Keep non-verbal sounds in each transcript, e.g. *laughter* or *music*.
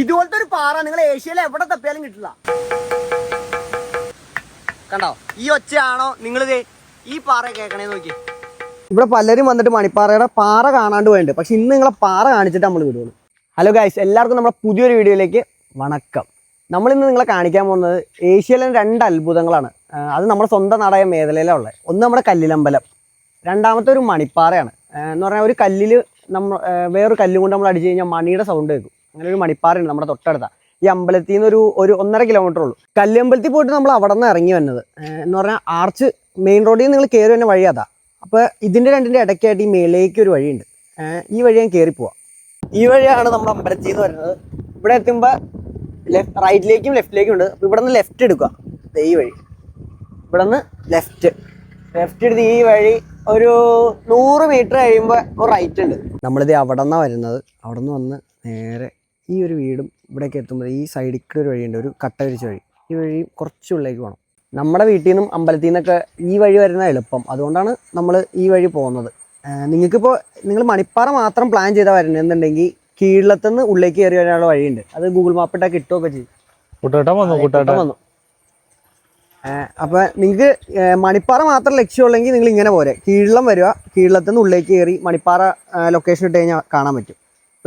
ഇതുപോലത്തെ ഒരു പാറ നിങ്ങൾ ഏഷ്യയിൽ എവിടെ തപ്പിയാലും കിട്ടില്ല. കണ്ടോ? ഈ ഒച്ചയാണോ നിങ്ങൾ ഈ പാറ കേൾക്കണേ നോക്കി ഇവിടെ പലരും വന്നിട്ട് മണിപ്പാറയുടെ പാറ കാണാണ്ട് പോയിട്ടുണ്ട് പക്ഷെ ഇന്ന് നിങ്ങളെ പാറ കാണിച്ചിട്ട് നമ്മൾ വിടുള്ളൂ. ഹലോ ഗൈസ് എല്ലാവർക്കും നമ്മുടെ പുതിയൊരു വീഡിയോയിലേക്ക് വണക്കം. നമ്മളിന്ന് നിങ്ങളെ കാണിക്കാൻ പോകുന്നത് ഏഷ്യയിലെ രണ്ട് അത്ഭുതങ്ങളാണ്. അത് നമ്മുടെ സ്വന്തം നാടായ മേഖലയിലാണ് ഉള്ളത്. ഒന്ന് നമ്മുടെ കല്ലിലമ്പലം. രണ്ടാമത്തെ ഒരു മണിപ്പാറയാണ്. എന്ന് പറഞ്ഞാൽ ഒരു കല്ലിൽ നമ്മൾ വേറൊരു കല്ലും കൊണ്ട് നമ്മൾ അടിച്ചു കഴിഞ്ഞാൽ മണിയുടെ സൗണ്ട് കേൾക്കും. അങ്ങനെ ഒരു മണിപ്പാറുണ്ട് നമ്മുടെ തൊട്ടടുത്ത. ഈ അമ്പലത്തിൽ നിന്ന് ഒരു ഒരു ഒന്നര കിലോമീറ്റർ ഉള്ളൂ. കല്ലിയമ്പലത്തിൽ പോയിട്ട് നമ്മൾ അവിടെ നിന്ന് ഇറങ്ങി വന്നത്. എന്ന് പറഞ്ഞാൽ ആർച്ച് മെയിൻ റോഡിൽ നിന്ന് നിങ്ങൾ കയറി തന്നെ വഴി അതാ. അപ്പോൾ ഇതിന്റെ രണ്ടിന്റെ ഇടയ്ക്കായിട്ട് ഈ മേലേക്ക് ഒരു വഴിയുണ്ട്. ഈ വഴി ഞാൻ കയറി പോവാം. ഈ വഴിയാണ് നമ്മുടെ അമ്പലത്തിൽ നിന്ന് വരുന്നത്. ഇവിടെ എത്തുമ്പോൾ ലെഫ്റ്റ് റൈറ്റിലേക്കും ലെഫ്റ്റിലേക്കും ഉണ്ട്. അപ്പോൾ ഇവിടെ നിന്ന് ലെഫ്റ്റ് എടുക്കുക ഈ വഴി. ഇവിടെ നിന്ന് ലെഫ്റ്റ് ലെഫ്റ്റ് എടുത്ത് ഈ വഴി ഒരു നൂറ് മീറ്റർ കഴിയുമ്പോൾ ഒരു റൈറ്റ് ഉണ്ട്. നമ്മളിത് അവിടെ നിന്നാണ് വരുന്നത്. അവിടെ നിന്ന് വന്ന് നേരെ ഈ ഒരു വീടും ഇവിടേക്ക് എത്തുമ്പോൾ ഈ സൈഡിൽ കൂടെ ഒരു വഴിയുണ്ട്. ഒരു കട്ട വിരിച്ച വഴി. ഈ വഴി കുറച്ച് ഉള്ളിലേക്ക് പോകണം. നമ്മുടെ വീട്ടിൽ നിന്നും അമ്പലത്തിൽ നിന്നൊക്കെ ഈ വഴി വരുന്ന എളുപ്പം. അതുകൊണ്ടാണ് നമ്മൾ ഈ വഴി പോകുന്നത്. നിങ്ങൾക്കിപ്പോൾ നിങ്ങൾ മണിപ്പാറ മാത്രം പ്ലാൻ ചെയ്താൽ വരണമെന്നുണ്ടെങ്കിൽ കീഴിലത്തുനിന്ന് ഉള്ളിലേക്ക് കയറി വരാനുള്ള വഴിയുണ്ട്. അത് ഗൂഗിൾ മാപ്പിട്ടാൽ കിട്ടുകയൊക്കെ ചെയ്യും. കൂട്ടേട്ടൻ വന്നു കൂട്ടേട്ടൻ? ഇപ്പം വന്നു. ഏഹ് അപ്പൊ നിങ്ങൾക്ക് മണിപ്പാറ മാത്രം ലക്ഷ്യമുള്ളെങ്കിൽ നിങ്ങൾ ഇങ്ങനെ പോരെ. കീഴിലം വരിക കീഴിലത്തുനിന്ന് ഉള്ളിലേക്ക് കയറി മണിപ്പാറ ലൊക്കേഷൻ ഇട്ട് കഴിഞ്ഞാൽ കാണാൻ പറ്റും.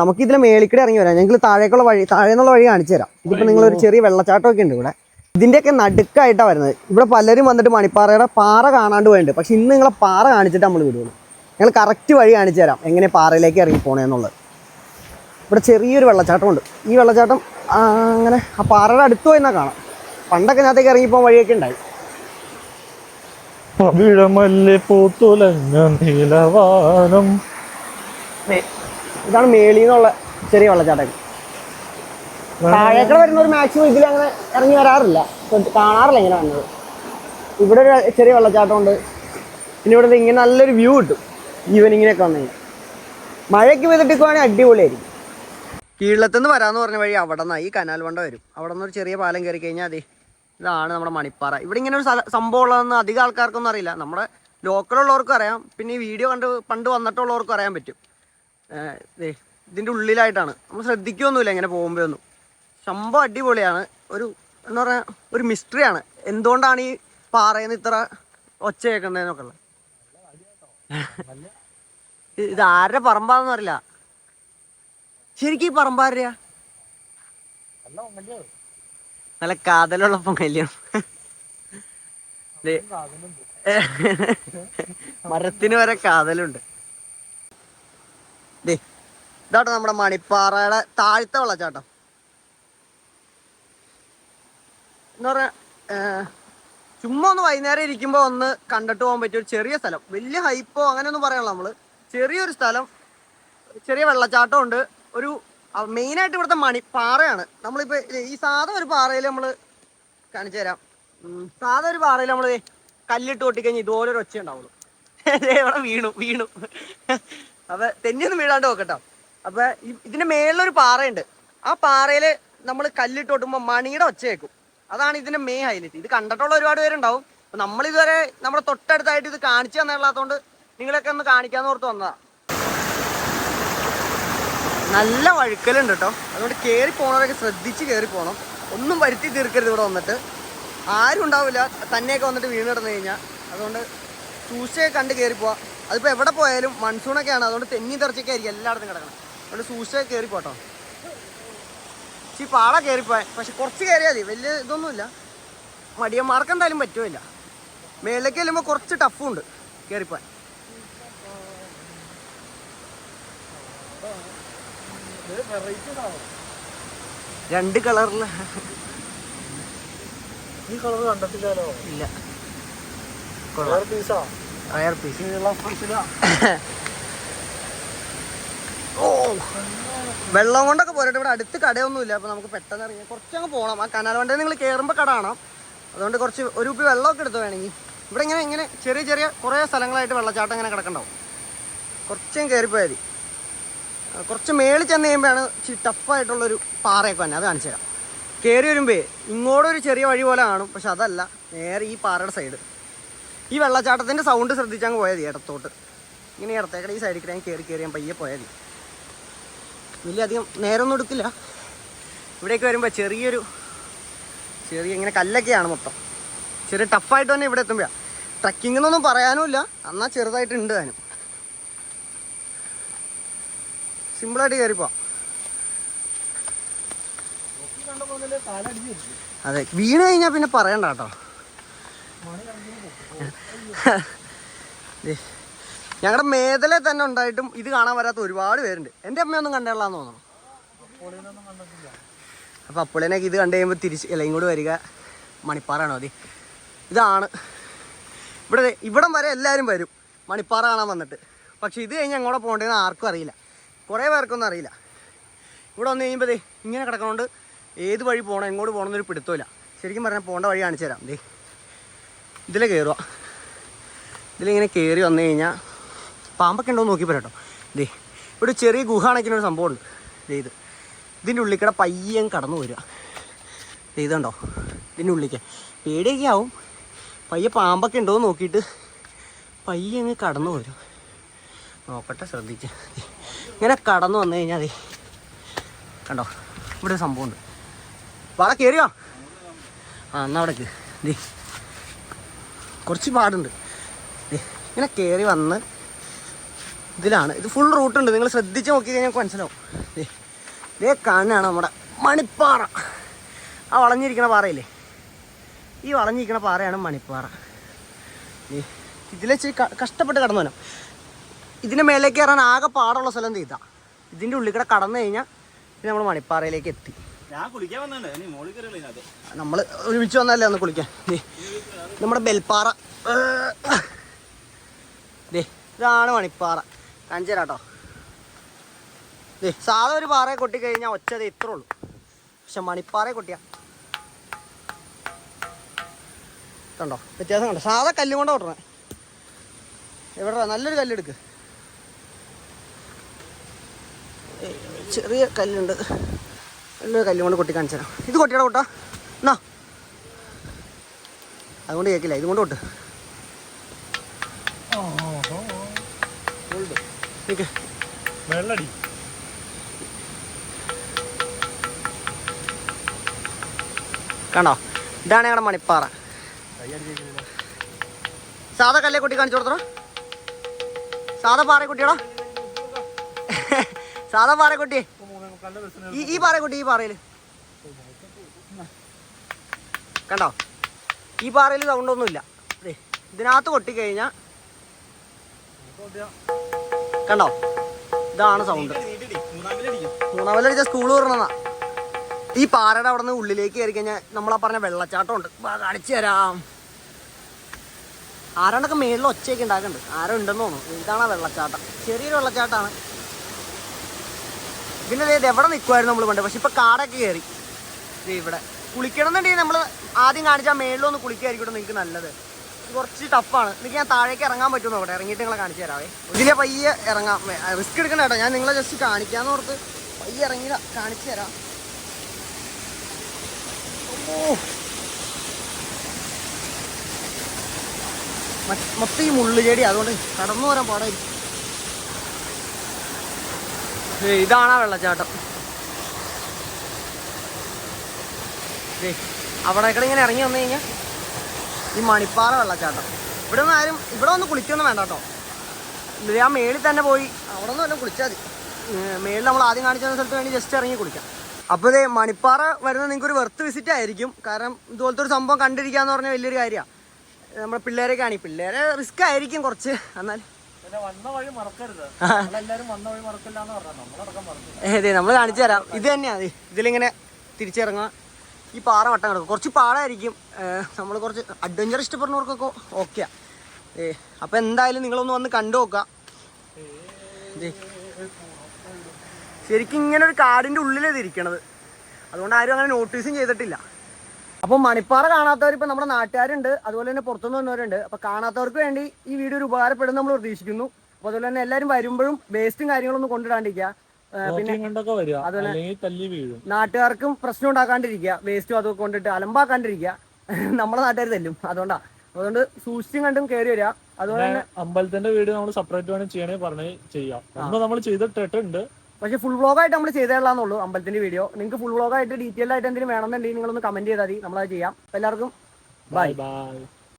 നമുക്ക് ഇതിലെ മേളിക്കടെ ഇറങ്ങി വരാം. ഞങ്ങൾ താഴേക്കുള്ള വഴി താഴെ നിന്നുള്ള വഴി കാണിച്ചു തരാം ഇതിപ്പോ നിങ്ങൾ ഒരു ചെറിയ വെള്ളച്ചാട്ടമൊക്കെ ഉണ്ട് ഇവിടെ. ഇതിന്റെയൊക്കെ നടുക്കായിട്ടാണ് വരുന്നത്. ഇവിടെ പലരും വന്നിട്ട് മണിപ്പാറയുടെ പാറ കാണാണ്ട് പോയിട്ടുണ്ട് പക്ഷെ ഇന്ന് നിങ്ങളെ പാറ കാണിച്ചിട്ട് നമ്മൾ വിടുകയുള്ളൂ ഞങ്ങൾ കറക്റ്റ് വഴി കാണിച്ചു തരാം എങ്ങനെ പാറയിലേക്ക് ഇറങ്ങി പോണേന്നുള്ളത്. ഇവിടെ ചെറിയൊരു വെള്ളച്ചാട്ടമുണ്ട്. ഈ വെള്ളച്ചാട്ടം അങ്ങനെ ആ പാറയുടെ അടുത്ത് പോയി എന്നാൽ കാണാം. പണ്ടൊക്കെ ഞാത്തേക്ക് ഇറങ്ങിപ്പോ വഴിയൊക്കെ ഉണ്ടായി. പവിഴമല്ലേ പൂത്തുലഞ്ഞ നീലവാനം. ഇതാണ് മേളിൽ നിന്നുള്ള ചെറിയ വെള്ളച്ചാട്ടം. താഴേക്കട വരുന്ന ഒരു മാക്സിമം ഇതിൽ അങ്ങനെ ഇറങ്ങി വരാറില്ല. കാണാറില്ല ഇങ്ങനെ വന്നത്. ഇവിടെ ഒരു ചെറിയ വെള്ളച്ചാട്ടമുണ്ട് പിന്നെ ഇവിടെ ഇങ്ങനെ നല്ലൊരു വ്യൂ കിട്ടും. ഈവനിങ്ങിനൊക്കെ വന്നു കഴിഞ്ഞാൽ. മഴയ്ക്ക് പെയ്തിട്ടിക്കുവാണെങ്കിൽ അടിപൊളിയായിരിക്കും. കീഴത്തുനിന്ന് വരാമെന്ന് പറഞ്ഞ വഴി അവിടെ നിന്നാണ് ഈ കനാൽ വണ്ട വരും. അവിടെ നിന്ന് ഒരു ചെറിയ പാലം കയറി കഴിഞ്ഞാൽ അതെ ഇതാണ് നമ്മുടെ മണിപ്പാറ. ഇവിടെ ഇങ്ങനെ ഒരു സംഭവം ഉള്ളതെന്ന് അധികം ആൾക്കാർക്കൊന്നും അറിയില്ല. നമ്മുടെ ലോക്കലുള്ളവർക്കും അറിയാം. പിന്നെ ഈ വീഡിയോ കണ്ട് പണ്ട് വന്നിട്ടുള്ളവർക്കും അറിയാൻ പറ്റും. ഇതിന്റെ ഉള്ളിലായിട്ടാണ്. നമ്മൾ ശ്രദ്ധിക്കുകയൊന്നുമില്ല ഇങ്ങനെ പോകുമ്പോഴൊന്നും സംഭവം അടിപൊളിയാണ്. ഒരു എന്ന് പറഞ്ഞാൽ ഒരു മിസ്റ്ററിയാണ് എന്തുകൊണ്ടാണ് ഈ പാറയിൽ നിന്ന് ഇത്ര ഒച്ച കേൾക്കുന്നതെന്നൊക്കെ ഉള്ളത്? ഇത് ആരുടെ പറമ്പാന്ന് അറിയില്ല. ശരിക്കും ഈ പറമ്പാരുടെയാ നല്ല കാതലുള്ള പൊങ്കല്യം. മരത്തിന് വരെ കാതലുണ്ട്. ദേ ഇതാട്ടോ നമ്മുടെ മണിപ്പാറയുടെ താഴത്തെ വെള്ളച്ചാട്ടം എന്ന് പറയാ ചുമ്മാ ഒന്ന് വൈകുന്നേരം ഇരിക്കുമ്പോൾ ഒന്ന് കണ്ടിട്ട് പോകാൻ പറ്റിയ ഒരു ചെറിയ സ്ഥലം. വലിയ ഹൈപ്പോ അങ്ങനെയൊന്നും പറയാനുള്ള നമ്മൾ. ചെറിയൊരു സ്ഥലം ചെറിയ വെള്ളച്ചാട്ടം ഉണ്ട്. ഒരു മെയിനായിട്ട് ഇവിടുത്തെ മണി പാറയാണ് നമ്മളിപ്പോ ഈ സാധാ ഒരു പാറയിൽ നമ്മൾ കാണിച്ചു തരാം. സാധാ ഒരു പാറയിൽ നമ്മൾ കല്ലിട്ട് ഒട്ടിക്കഴിഞ്ഞ് ഇതുപോലെ ഒരു ഒച്ച ഉണ്ടാവുള്ളൂ *laughs* ഇവിടെ വീണു വീണു. അപ്പൊ തെന്നിയൊന്നും വീഴാണ്ട് നോക്കട്ടോ അപ്പൊ ഇതിന്റെ മേളിലൊരു പാറയുണ്ട്. ആ പാറയിൽ നമ്മൾ കല്ലിട്ട് ഒട്ടുമ്പോൾ മണിയുടെ ഒച്ച കേൾക്കും അതാണ് ഇതിന്റെ മെയിൻ ഹൈലൈറ്റ് ഇത് കണ്ടിട്ടുള്ള ഒരുപാട് പേരുണ്ടാവും. അപ്പൊ നമ്മൾ ഇതുവരെ നമ്മുടെ തൊട്ടടുത്തായിട്ട് ഇത് കാണിച്ചു തന്നില്ലാത്തതുകൊണ്ട് നിങ്ങളൊക്കെ ഒന്ന് കാണിക്കാന്ന് ഓർത്ത് വന്നതാ. നല്ല വഴുക്കലുണ്ട് കേട്ടോ അതുകൊണ്ട് കയറി പോണവരൊക്കെ ശ്രദ്ധിച്ച് കയറി പോകണം ഒന്നും വരുത്തി തീർക്കരുത് ഇവിടെ വന്നിട്ട്. ആരും ഉണ്ടാവില്ല. തന്നെയൊക്കെ വന്നിട്ട് വീണ് കിടന്നു കഴിഞ്ഞാൽ അതുകൊണ്ട് ചൂസയൊക്കെ കണ്ട് കയറി പോവാം. അതിപ്പോൾ എവിടെ പോയാലും മൺസൂണൊക്കെയാണ്. അതുകൊണ്ട് തെന്നി തെറച്ചൊക്കെ ആയിരിക്കും എല്ലായിടത്തും കിടക്കണം. അതുകൊണ്ട് സൂക്ഷയൊക്കെ കയറി പോട്ടോ. ഈ പാള കയറിപ്പോയാൽ പക്ഷെ കുറച്ച് കയറിയാൽ മതി. വലിയ ഇതൊന്നുമില്ല. മടിയന്മാർക്ക് എന്തായാലും പറ്റുമില്ല മേലേക്ക് ചെല്ലുമ്പോൾ കുറച്ച് ടഫും ഉണ്ട് കയറിപ്പോയാൻ രണ്ട് കളറിൽ. ഈ കളർ കണ്ടിട്ടില്ലല്ലോ ഇല്ല. കളർ പീസാ റയർ പീസ് ഓ വെള്ളം കൊണ്ടൊക്കെ പോരട്ടെ. ഇവിടെ അടുത്ത് കടയൊന്നുമില്ല. അപ്പൊ നമുക്ക് പെട്ടെന്ന് ഇറങ്ങി കുറച്ചങ്ങ് പോകണം ആ കനാൽ വണ്ടി നിങ്ങൾ കയറുമ്പോൾ കട കാണാം അതുകൊണ്ട് കുറച്ച് ഒരു ഉപ്പി വെള്ളമൊക്കെ എടുത്തു വേണമെങ്കിൽ. ഇവിടെ ഇങ്ങനെ ഇങ്ങനെ ചെറിയ ചെറിയ കുറേ സ്ഥലങ്ങളായിട്ട് വെള്ളച്ചാട്ടം ഇങ്ങനെ കിടക്കണ്ടാവും. കുറച്ചും കയറിപ്പോയാൽ മതി കുറച്ച് മേളിൽ ചെന്ന് കഴിയുമ്പോഴാണ് ഇച്ചിരി ടഫായിട്ടുള്ളൊരു പാറയൊക്കെ തന്നെ അത് കാണിച്ചു തരാം. കയറി വരുമ്പോൾ ഇങ്ങോട്ടൊരു ചെറിയ വഴി പോലെ കാണും. പക്ഷെ അതല്ല നേരെ ഈ പാറയുടെ സൈഡ് ഈ വെള്ളച്ചാട്ടത്തിന്റെ സൗണ്ട് ശ്രദ്ധിച്ചങ്ങ് പോയാൽ മതി ഇടത്തോട്ട്. ഇങ്ങനെ ഇടത്തേക്കട ഈ സൈഡിൽ കൂടെ കയറി കയറി ഞാൻ പയ്യെ പോയാൽ മതി. വലിയ അധികം നേരമൊന്നും എടുക്കില്ല. ഇവിടേക്ക് വരുമ്പോൾ ചെറിയൊരു ചെറിയ ഇങ്ങനെ കല്ലൊക്കെയാണ് മൊത്തം. ചെറിയ ടഫായിട്ട് തന്നെ ഇവിടെ എത്തുമ്പോഴാണ് ട്രക്കിംഗ് എന്നൊന്നും പറയാനുമില്ല എന്നാൽ ചെറുതായിട്ടുണ്ട് താനും. സിമ്പിളായിട്ട് കയറിപ്പോ അതെ വീണ് കഴിഞ്ഞാൽ പിന്നെ പറയണ്ട കേട്ടോ. ഞങ്ങളുടെ മേഖല തന്നെ ഉണ്ടായിട്ടും ഇത് കാണാൻ വരാത്ത ഒരുപാട് പേരുണ്ട്. എന്റെ അമ്മയൊന്നും കണ്ടല്ലാന്ന് തോന്നുന്നു. അപ്പൊ അപ്പോളേനൊക്കെ ഇത് കണ്ടു കഴിയുമ്പോൾ തിരിച്ച് അല്ല ഇങ്ങോട്ട് വരിക. മണിപ്പാറാണോ അതി ഇതാണ്. ഇവിടെ ഇവിടം വരെ എല്ലാവരും വരും. മണിപ്പാറ കാണാൻ വന്നിട്ട്. പക്ഷെ ഇത് കഴിഞ്ഞ് എങ്ങോട്ട് പോകേണ്ടതെന്ന് ആർക്കും അറിയില്ല. കുറേ പേർക്കൊന്നും അറിയില്ല. ഇവിടെ വന്നു കഴിയുമ്പോൾ ഇങ്ങനെ കിടക്കണോണ്ട് ഏത് വഴി പോകണം എങ്ങോട്ട് പോകണമെന്നൊരു പിടുത്തമില്ല ശരിക്കും പറഞ്ഞാൽ പോകേണ്ട വഴി കാണിച്ചു തരാം. ദേ ഇതിലെ കയറുക ഇതിലിങ്ങനെ കയറി വന്നു കഴിഞ്ഞാൽ പാമ്പൊക്കെ ഉണ്ടോ നോക്കി പോരാട്ടോ ഇതേ ഇവിടെ ചെറിയ ഗുഹ സംഭവം ഉണ്ട് ദേ ഇത്. ഇതിന്റെ ഉള്ളിക്കട കൂടെ പയ്യൻ കടന്നു വരിക. ഇതുണ്ടോ? ഇതിന്റെ ഉള്ളിക്ക് പേടിയൊക്കെ ആവും. പയ്യെ പാമ്പൊക്കെ ഉണ്ടോ എന്ന് നോക്കിയിട്ട് പയ്യെ അങ്ങ് കടന്നു വരും. നോക്കട്ടെ ശ്രദ്ധിച്ച്. ഇങ്ങനെ കടന്നു വന്നു കഴിഞ്ഞാൽ അതെ കണ്ടോ? ഇവിടെ സംഭവമുണ്ട്. വാള കയറിയോ ആ എന്നാ അവിടെ ദേ കുറച്ച് പാടുണ്ട്. ഇങ്ങനെ കയറി വന്ന് ഇതിലാണ്. ഇത് ഫുൾ റൂട്ടുണ്ട് നിങ്ങൾ ശ്രദ്ധിച്ച് നോക്കി കഴിഞ്ഞാൽ മനസ്സിലാവും. ഇതേ കാണാണ് നമ്മുടെ മണിപ്പാറ. ആ വളഞ്ഞിരിക്കണ പാറയില്ലേ? ഈ വളഞ്ഞിരിക്കണ പാറയാണ് മണിപ്പാറ. ഇതിലെ കഷ്ടപ്പെട്ട് കടന്നു വരാം ഇതിന്റെ മേലേക്ക് കയറാൻ ആകെ പാടുള്ള സ്ഥലം ചെയ്താ ഇതിന്റെ ഉള്ളിൽ കൂടെ കടന്നു കഴിഞ്ഞാൽ നമ്മൾ മണിപ്പാറയിലേക്ക് എത്തി. നമ്മൾ ഒരുമിച്ച് വന്നല്ലേ ഒന്ന് കുളിക്കാൻ. നമ്മുടെ ബെൽപ്പാറ. ദേ ഇതാണ് മണിപ്പാറ. കാഞ്ചേരാട്ടോ ദേ സാധാ ഒരു പാറയെ കൊട്ടി കഴിഞ്ഞാൽ ഒച്ച ദേ ഇത്രേ ഉള്ളൂ. പക്ഷെ മണിപ്പാറയെ കൊട്ടിയ. കണ്ടോ? വ്യത്യാസം കണ്ടോ? സാധാ കല്ലും കൊണ്ടാ കൊട്ടണേ. എവിടെ നല്ലൊരു കല്ലെടുക്ക്. ചെറിയ കല്ലുണ്ട്. നല്ലൊരു കല്ലും കൊണ്ട് കൊട്ടി കാണിച്ചു തരാം. ഇത് കൊട്ടിയുടെ കൊട്ടാ. എന്നാ അതുകൊണ്ട് കേൾക്കില്ല ഇതുകൊണ്ട് കൊട്ട്. വെള്ളടി. കണ്ടോ? ഇതാണ് ഞങ്ങളുടെ മണിപ്പാറ. സാധാ കല്ലേ കുട്ടി കാണിച്ചു കൊടുത്തോ സാധാ പാറ കുട്ടിയാണോ സാധാ പാറ കുട്ടി ഈ ഈ പാറ കുട്ടി ഈ പാറയിൽ കണ്ടോ? ഈ പാറയിൽ സൗണ്ട് ഒന്നുമില്ല ഇതിനകത്ത് കൊട്ടിക്കഴിഞ്ഞാൽ കണ്ടോ? ഇതാണ് സൗണ്ട് മൂന്നാം അടിക്കും മൂന്നാമലടിച്ച സ്കൂൾ ഈ പാറയുടെ അവിടെ നിന്ന് ഉള്ളിലേക്ക് കയറി കഴിഞ്ഞാൽ നമ്മളാ പറഞ്ഞ വെള്ളച്ചാട്ടം ഉണ്ട് കാണിച്ചു തരാം. ആരാണ്ടൊക്കെ മേളിൽ ഒച്ചയൊക്കെ ഉണ്ടാക്കുന്നുണ്ട് ആരോ ഉണ്ടെന്ന് തോന്നുന്നു. ഇതാണ് വെള്ളച്ചാട്ടം. ചെറിയൊരു വെള്ളച്ചാട്ടമാണ്. പിന്നെ ഇത് എവിടെ നിൽക്കുമായിരുന്നു നമ്മൾ പണ്ട്? പക്ഷെ ഇപ്പൊ കാടൊക്കെ കയറി ഇവിടെ. കുളിക്കണം എന്നുണ്ടെങ്കിൽ നമ്മൾ ആദ്യം കാണിച്ചാൽ മേളിലൊന്ന് കുളിക്കായിരിക്കും നിങ്ങൾക്ക് നല്ലത്. കുറച്ച് ടഫാണ്. എനിക്ക് ഞാൻ താഴേക്ക് ഇറങ്ങാൻ പറ്റുമെന്ന് അവിടെ ഇറങ്ങിയിട്ട് നിങ്ങളെ കാണിച്ചു തരാവേ. ഇതിലെ പയ്യെ ഇറങ്ങാം. റിസ്ക് എടുക്കണ്ട കേട്ടോ. ഞാൻ നിങ്ങളെ ജസ്റ്റ് കാണിക്കാന്ന് ഓർത്ത് പയ്യെ ഇറങ്ങി കാണിച്ചു തരാം. ഓ മൊത്തം ഈ മുള്ളുചെടി അതുകൊണ്ട് കടന്നു വരാൻ പാടായിരിക്കും. ഇതാണ് ആ വെള്ളച്ചാട്ടം. അവിടെ കൂടെ ഇങ്ങനെ ഇറങ്ങി വന്നു കഴിഞ്ഞാൽ ഈ മണിപ്പാറ വെള്ളച്ചാട്ടം. ഇവിടെ ഒന്നും ആരും ഇവിടെ ഒന്ന് കുളിക്കൊന്നും വേണ്ട കേട്ടോ. ഞാൻ മേളിൽ തന്നെ പോയി അവിടെ ഒന്നും വല്ലതും കുളിച്ചാൽ മതി. മേളിൽ നമ്മൾ ആദ്യം കാണിച്ച സ്ഥലത്ത് വേണ്ടി ജസ്റ്റ് ഇറങ്ങി കുളിക്കാം. അപ്പോൾ ഇതേ മണിപ്പാറ വരുന്നത് നിങ്ങൾക്ക് ഒരു വെർത്ത് വിസിറ്റ് ആയിരിക്കും. കാരണം ഇതുപോലത്തെ ഒരു സംഭവം കണ്ടിരിക്കുക എന്ന് പറഞ്ഞാൽ വലിയൊരു കാര്യമാണ് നമ്മുടെ പിള്ളേരെയൊക്കെ ആണെങ്കിൽ പിള്ളേരെ റിസ്ക് ആയിരിക്കും കുറച്ച്. എന്നാൽ ഏതേ നമ്മൾ കാണിച്ചു തരാം. ഇത് തന്നെയാണ് ഇതിലിങ്ങനെ തിരിച്ചിറങ്ങാം ഈ പാറ വട്ടം കിടക്കും. കുറച്ച് പാടായിരിക്കും. നമ്മൾ കുറച്ച് അഡ്വഞ്ചർ ഇഷ്ടപ്പെടുന്നവർക്കൊക്കെ ഓക്കെയാ. ഏ അപ്പോൾ എന്തായാലും നിങ്ങളൊന്ന് വന്ന് കണ്ടു നോക്കാം. ശരിക്കും ഇങ്ങനെ ഒരു കാടിന്റെ ഉള്ളിലാണ് ഇരിക്കണത്. അതുകൊണ്ട് ആരും അങ്ങനെ നോട്ടീസും ചെയ്തിട്ടില്ല. അപ്പോൾ മണിപ്പാറ കാണാത്തവർ ഇപ്പം നമ്മുടെ നാട്ടുകാരുണ്ട്. അതുപോലെ തന്നെ പുറത്തുനിന്ന് വന്നവരുണ്ട്. അപ്പോൾ കാണാത്തവർക്ക് വേണ്ടി ഈ വീഡിയോ ഒരു ഉപകാരപ്പെടും നമ്മൾ പ്രതീക്ഷിക്കുന്നു. അപ്പോൾ അതുപോലെ തന്നെ എല്ലാവരും വരുമ്പോഴും വേസ്റ്റും കാര്യങ്ങളൊന്നും കൊണ്ടിടാണ്ടിരിക്കുക പിന്നെ നാട്ടുകാർക്കും പ്രശ്നം ഉണ്ടാക്കാണ്ടിരിക്കുക. വേസ്റ്റും അതൊക്കെ കൊണ്ടിട്ട് അലമ്പാക്കാണ്ടിരിക്കുക. നമ്മളെ നാട്ടുകാർ തല്ലും. അതുകൊണ്ടാ. അതുകൊണ്ട് സൂക്ഷിച്ചും കണ്ടും കയറി വരിക. അതുപോലെ തന്നെ അമ്പലത്തിന്റെ വീട് നമ്മൾ സെപ്പറേറ്റ് വേണം ചെയ്യണേ പറഞ്ഞ് ചെയ്യാം. നമ്മൾ ചെയ്തിട്ടിട്ടുണ്ട് പക്ഷേ ഫുൾ വ്ളോഗായിട്ട് നമ്മൾ ചെയ്തേള്ളാന്നുള്ളൂ അമ്പലത്തിന്റെ വീഡിയോ നിങ്ങൾക്ക് ഫുൾ വ്ളോഗായിട്ട് ഡീറ്റെയിൽ ആയിട്ട് എന്തെങ്കിലും വേണമെന്നുണ്ടെങ്കിൽ നിങ്ങളൊന്ന് കമന്റ് ചെയ്താൽ മതി. നമ്മളത് ചെയ്യാം. എല്ലാവർക്കും ബൈ ബൈ